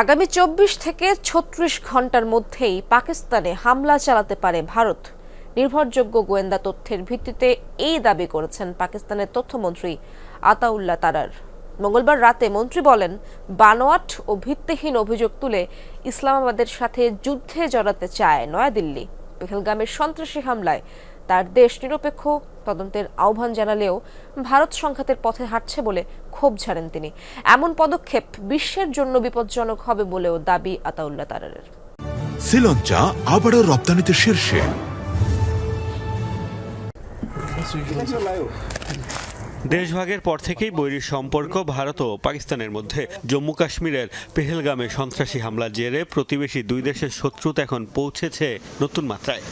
আগামী চব্বিশ থেকে ছত্রিশ ঘণ্টার মধ্যেই পাকিস্তানে হামলা চালাতে পারে ভারত। নির্ভরযোগ্য গোয়েন্দা তথ্যের ভিত্তিতে এই দাবি করেছেন পাকিস্তানের তথ্যমন্ত্রী আতাউল্লাহ তারার। মঙ্গলবার রাতে মন্ত্রী বলেন, বানোয়াট ও ভিত্তিহীন অভিযোগ তুলে ইসলামাবাদের সাথে যুদ্ধে জড়াতে চায় নয়াদিল্লি। পেহেলগামের সন্ত্রাসী হামলায় তার দেশ নিরপেক্ষ তদন্তের আহ্বান জানালেও ভারত সংঘাতের পথে হাঁটছে বলে ক্ষোভ ঝাড়েন তিনি। এমন পদক্ষেপ বিশ্বের জন্য বিপজ্জনক হবে বলেও দাবি আতাউল্লাহ তারারের। শ্রীলঞ্চা আবারও রপ্তানিতে শীর্ষে। দেশভাগের পর থেকেই বৈরী সম্পর্ক ভারত ও পাকিস্তানের মধ্যে। জম্মু কাশ্মীরের পেহেলগামে সন্ত্রাসী হামলার জেরে প্রতিবেশী দুই দেশের শত্রুতা এখন পৌঁছেছে নতুন মাত্রায়।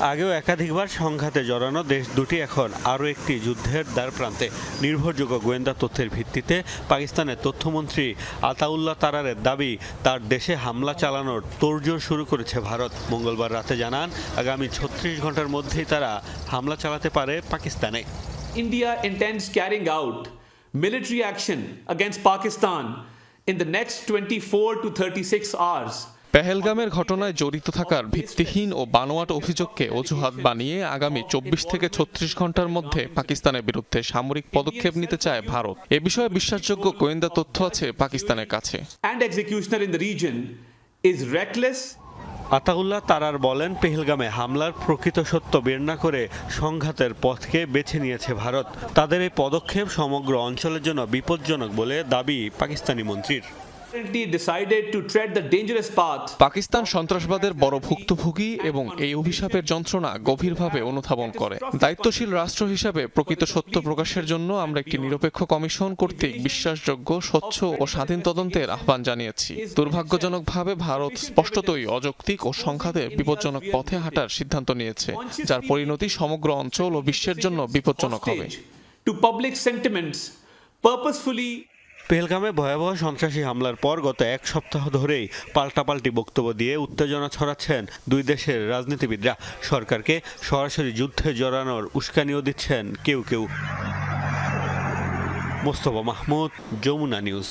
আগেও একাধিকবার সংঘাতে জড়ানো দেশ দুটি, এখন আরও একটি যুদ্ধের দ্বার প্রান্তে। নির্ভরযোগ্য গোয়েন্দা তথ্যের ভিত্তিতে পাকিস্তানের তথ্যমন্ত্রী আতাউল্লাহ তারারের দাবি, তার দেশে হামলা চালানোর তোড়জোড় শুরু করেছে ভারত। মঙ্গলবার রাতে জানান, আগামী ছত্রিশ ঘণ্টার মধ্যেই তারা হামলা চালাতে পারে পাকিস্তানে। India intends carrying out military action against Pakistan in the next 24 to 36 hours. পেহেলগামের ঘটনায় জড়িত থাকার ভিত্তিহীন ও বানোয়াট অভিযোগকে অজুহাত বানিয়ে আগামী চব্বিশ থেকে ছত্রিশ ঘণ্টার মধ্যে পাকিস্তানের বিরুদ্ধে সামরিক পদক্ষেপ নিতে চায় ভারত। এ বিষয়ে বিশ্বাসযোগ্য গোয়েন্দা তথ্য আছে পাকিস্তানের কাছে। And executioner in the region is reckless. Ataullah তারার বলেন পেহেলগামে হামলার প্রকৃত সত্য বের না করে সংঘাতের পথকে বেছে নিয়েছে ভারত। তাদের এই পদক্ষেপ সমগ্র অঞ্চলের জন্য বিপজ্জনক বলে দাবি পাকিস্তানি মন্ত্রীর। পাকিস্তান সন্ত্রাসবাদের বড় ভুক্তভোগী এবং এই অভিশাপের যন্ত্রণা গভীরভাবে অনুধাবন করে। দায়িত্বশীল রাষ্ট্র হিসাবে প্রকৃত সত্য প্রকাশের জন্য আমরা একটি নিরপেক্ষ কমিশন কর্তৃক বিশ্বাসযোগ্য স্বচ্ছ ও স্বাধীন তদন্তের আহ্বান জানিয়েছি। দুর্ভাগ্যজনকভাবে ভারত স্পষ্টতই অযৌক্তিক ও সংঘাতে বিপজ্জনক পথে হাঁটার সিদ্ধান্ত নিয়েছে যার পরিণতি সমগ্র অঞ্চল ও বিশ্বের জন্য বিপজ্জনক হবে। To public sentiments purposefully পেহেলগামে ভয়াবহ সন্ত্রাসী হামলার পর গত এক সপ্তাহ ধরেই পাল্টাপাল্টি বক্তব্য দিয়ে উত্তেজনা ছড়াচ্ছেন দুই দেশের রাজনীতিবিদরা। সরকারকে সরাসরি যুদ্ধে জড়ানোর উস্কানিও দিচ্ছেন কেউ কেউ। মোস্তফা মাহমুদ, যমুনা নিউজ।